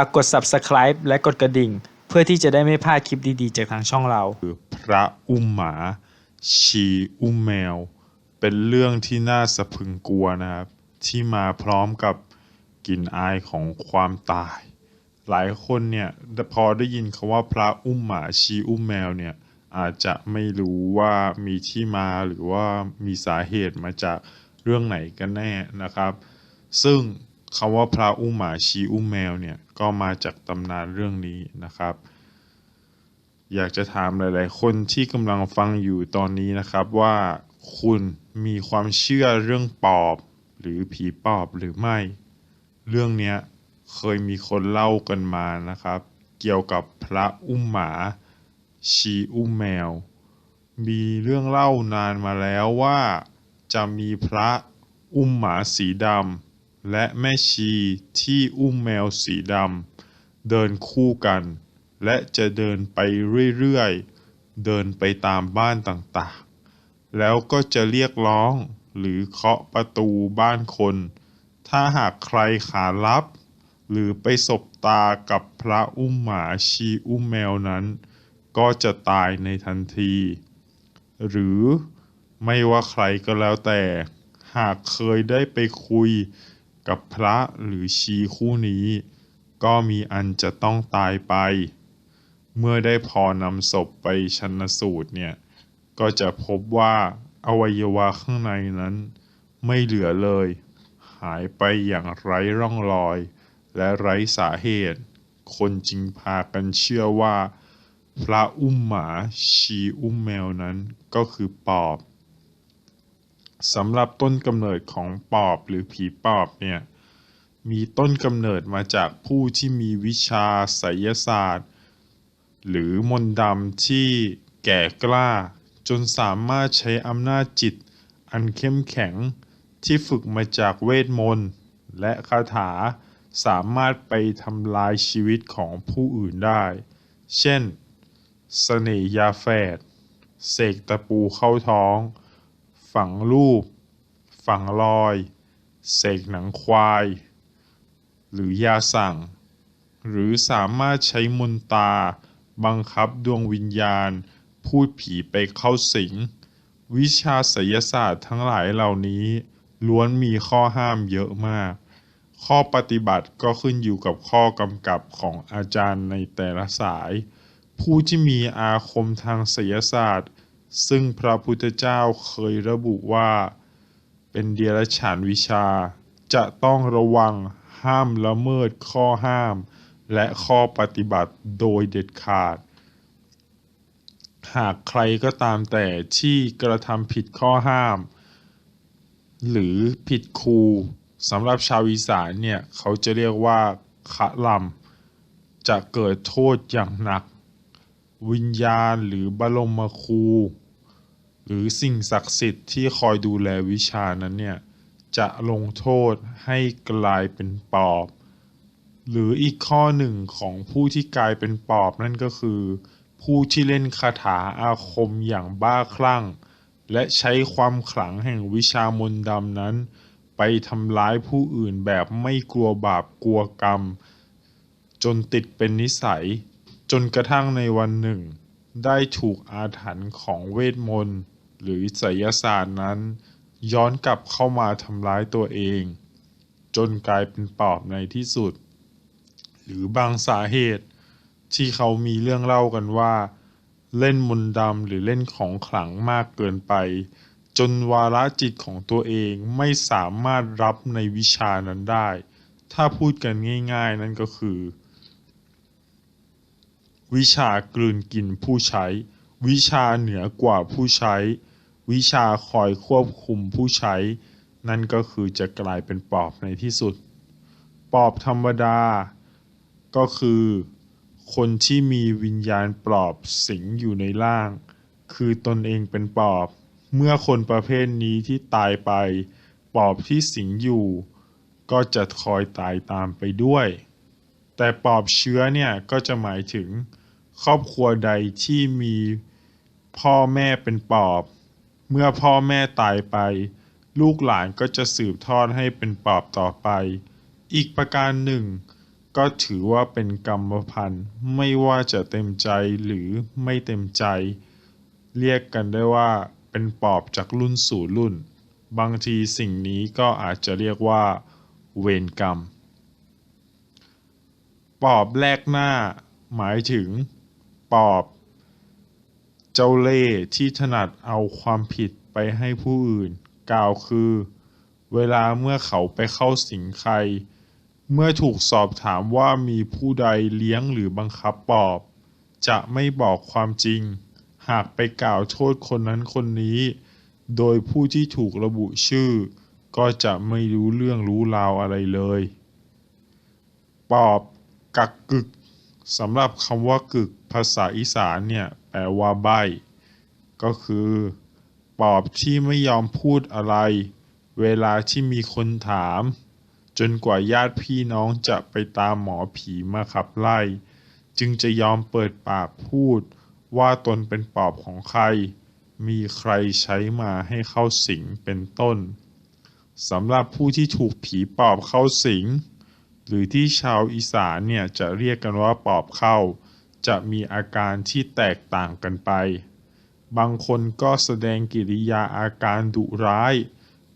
ฝากกด subscribe และกดกระดิ่ง เพื่อที่จะได้ไม่พลาดคลิปดีๆ จากทางช่องเรา คือพระอุ้มหมา ชีอุ้มแมว เป็นเรื่องที่น่าสะพรึงกลัวนะครับ ที่มาพร้อมกับกลิ่นอายของความตาย หลายคนเนี่ยพอได้ยินคำว่าพระอุ้มหมาชีอุ้มแมวเนี่ยอาจจะไม่รู้ว่ามีที่มาหรือว่ามีสาเหตุมาจากเรื่องไหนกันแน่นะครับ ซึ่งคำว่าพระอุ้มหมาชีอุ้มแมวเนี่ย ก็มาจากตำนานเรื่องนี้นะครับ อยากจะถามหลาย ๆ คนที่กำลังฟังอยู่ตอนนี้นะครับว่าคุณมีความเชื่อเรื่องปอบ หรือผีปอบหรือไม่ เรื่องนี้เคยมีคนเล่ากันมานะครับ เกี่ยวกับพระอุ้มหมา ชีอุ้มแมว มีเรื่องเล่านานมาแล้วว่าจะมีพระอุ้มหมาสีดำ และแม่ชีที่อุ้มแมวสีดำเดินคู่กัน และจะเดินไปเรื่อยๆ เดินไปตามบ้านต่างๆ แล้วก็จะเรียกร้องหรือเคาะประตูบ้านคน ถ้าหากใครขารับ หรือไปสบตากับพระอุ้มหมาชีอุ้มแมวนั้น ก็จะตายในทันที หรือไม่ว่าใครก็แล้วแต่ หากเคยได้ไปคุย กับพระหรือชีคู่นี้ ก็มีอันจะต้องตายไป เมื่อได้พอนำศพไปชันสูตรเนี่ย ก็จะพบว่าอวัยวะข้างในนั้นไม่เหลือเลย หายไปอย่างไร้ร่องรอย และไร้สาเหตุ คนจึงพากันเชื่อว่า พระอุ้มหมาชีอุ้มแมวนั้นก็คือปอบ สำหรับต้นกำเนิดของปอบหรือผีปอบเนี่ยมีต้นกำเนิดมาจากผู้ที่มีวิชาไสยศาสตร์ หรือมนต์ดำที่แก่กล้า จนสามารถใช้อำนาจจิต อันเข้มแข็งที่ฝึกมาจากเวทมนต์ และคาถาสามารถไปทำลายชีวิตของผู้อื่นได้ เช่น เสน่ยาแฝดเสกตะปูเข้าท้อง ฝังรูป ฝังรอย เสกหนังควาย หรือยาสั่ง หรือสามารถใช้มนตา บังคับดวงวิญญาณ พูดผีไปเข้าสิง วิชาไสยศาสตร์ทั้งหลายเหล่านี้ ล้วนมีข้อห้ามเยอะมาก ข้อปฏิบัติก็ขึ้นอยู่กับข้อกำกับของอาจารย์ในแต่ละสายผู้ที่มีอาคมทางไสยศาสตร์ ซึ่งพระพุทธเจ้าเคยระบุว่า เป็นเดียรฉานวิชา จะต้องระวังห้ามละเมิดข้อห้าม และข้อปฏิบัติโดยเด็ดขาด หากใครก็ตามแต่ที่กระทำผิดข้อห้าม หรือผิดครูสำหรับชาวอีสานเนี่ย เขาจะเรียกว่าขะลำจะเกิดโทษอย่างหนัก วิญญาณหรือบรมครู หรือสิ่งศักดิ์สิทธิ์ที่คอยดูแลวิชานั้นเนี่ย จะลงโทษให้กลายเป็นปอบ หรืออีกข้อหนึ่งของผู้ที่กลายเป็นปอบนั่นก็คือ ผู้ที่เล่นคาถาอาคมอย่างบ้าคลั่ง และใช้ความขลังแห่งวิชามนต์ดำนั้น ไปทำร้ายผู้อื่นแบบไม่กลัวบาปกลัวกรรม จนติดเป็นนิสัย จนกระทั่งในวันหนึ่ง ได้ถูกอาถรรพ์ของเวทมนต์ หรือไสยศาสตร์นั้น ย้อนกลับเข้ามาทำร้ายตัวเอง จนกลายเป็นปอบในที่สุด หรือบางสาเหตุที่เขามีเรื่องเล่ากันว่า เล่นมนต์ดำหรือเล่นของขลังมากเกินไป จนวาระจิตของตัวเองไม่สามารถรับในวิชานั้นได้ ถ้าพูดกันง่าย ๆ นั่นก็คือ วิชากลืนกินผู้ใช้ วิชาเหนือกว่าผู้ใช้ วิชาคอยควบคุมผู้ใช้ นั่นก็คือจะกลายเป็นปอบในที่สุด ปอบธรรมดา ก็คือ คนที่มีวิญญาณปลอบสิงอยู่ในร่าง คือตนเองเป็นปอบ เมื่อคนประเภทนี้ที่ตายไป ปอบที่สิงอยู่ ก็จะคอยตายตามไปด้วย แต่ปอบเชื้อเนี่ยก็จะหมายถึง ครอบครัวใดที่มีพ่อแม่เป็นปอบ เมื่อพ่อแม่ตายไป ลูกหลานก็จะสืบทอดให้เป็นปอบต่อไป อีกประการหนึ่ง ก็ถือว่าเป็นกรรมพันธุ์ไม่ว่าจะเต็มใจหรือไม่เต็มใจ เรียกกันได้ว่าเป็นปอบจากรุ่นสู่รุ่น บางทีสิ่งนี้ก็อาจจะเรียกว่า เวรกรรม ปอบแลกหน้า หมายถึง ปอบ เจ้าเล่ห์ที่ถนัดเอาความผิดไปให้ผู้อื่น กล่าวคือ เวลาเมื่อเขาไปเข้าสิงใคร เมื่อถูกสอบถามว่ามีผู้ใดเลี้ยงหรือบังคับปอบ จะไม่บอกความจริง หากไปกล่าวโทษคนนั้นคนนี้ โดยผู้ที่ถูกระบุชื่อ ก็จะไม่รู้เรื่องรู้ราวอะไรเลย ปอบ กักกึกสำหรับคำว่ากึกภาษาอีสานเนี่ย แปลว่าใบก็คือ ปอบที่ไม่ยอมพูดอะไร เวลาที่มีคนถาม จนกว่าญาติพี่น้องจะไปตามหมอผีมาขับไล่ จึงจะยอมเปิดปากพูด ว่าตนเป็นปอบของใคร มีใครใช้มาให้เข้าสิงเป็นต้นสำหรับผู้ที่ถูกผีปอบเข้าสิง หรือที่ชาวอีสานเนี่ยจะเรียกกันว่าปอบเข้า จะมีอาการที่แตกต่างกันไป บางคนก็แสดงกิริยาอาการดุร้าย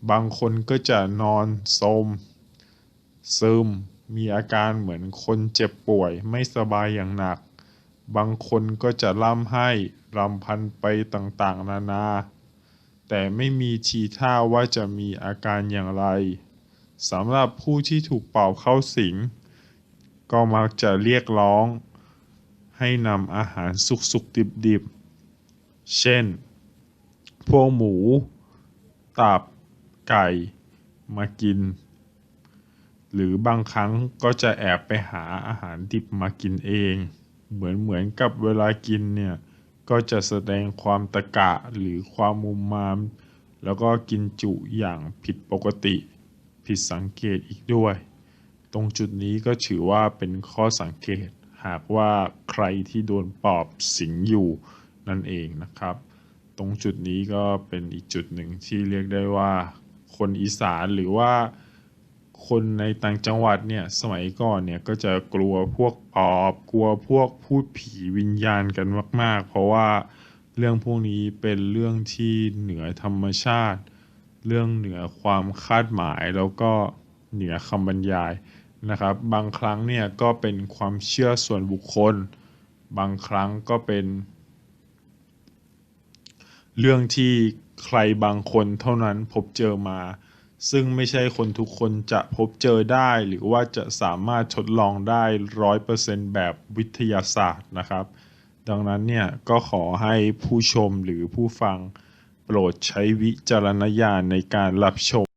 บางคนก็จะนอนสมซึม มีอาการเหมือนคนเจ็บป่วยไม่สบายอย่างหนัก บางคนก็จะร่ำไห้รำพันไปต่างๆ นานา แต่ไม่มีทีท่าว่าจะมีอาการอย่างไรสำหรับผู้ที่ถูกเป่าเข้าสิง ก็มักจะเรียกร้อง ให้นำอาหารสุกๆ ดิบๆ เช่น พวกหมู ตับ ไก่ มากิน หรือบางครั้งก็จะแอบไปหาอาหารดิบมากินเอง เหมือนเหมือนกับเวลากินเนี่ย ก็จะแสดงความตะกะหรือความมุมมาม แล้วก็กินจุอย่างผิดปกติ ผิดสังเกตอีกด้วย ตรงจุดนี้ก็ถือว่าเป็นข้อสังเกต หากว่าใครที่โดนปอบสิงอยู่นั่นเองนะครับ ตรงจุดนี้ก็เป็นอีกจุดหนึ่งที่เรียกได้ว่าคนอีสานหรือว่าคนในต่างจังหวัดเนี่ยสมัยก่อนเนี่ยก็จะกลัวพวกปอบกลัวพวกพูดผีวิญญาณกันมาก ๆ เพราะว่าเรื่องพวกนี้เป็นเรื่องที่เหนือธรรมชาติ เรื่องเหนือความคาดหมายแล้วก็เหนือคำบรรยาย นะครับ บางครั้งเนี่ยก็เป็นความเชื่อส่วนบุคคล บางครั้งก็เป็น เรื่องที่ใครบางคนเท่านั้นพบเจอมา ซึ่งไม่ใช่คนทุกคนจะพบเจอได้ หรือว่าจะสามารถทดลองได้ร้อยเปอร์เซนต์แบบวิทยาศาสตร์นะครับ ดังนั้นเนี่ยก็ขอให้ผู้ชมหรือผู้ฟังโปรดใช้วิจารณญาณในการรับชม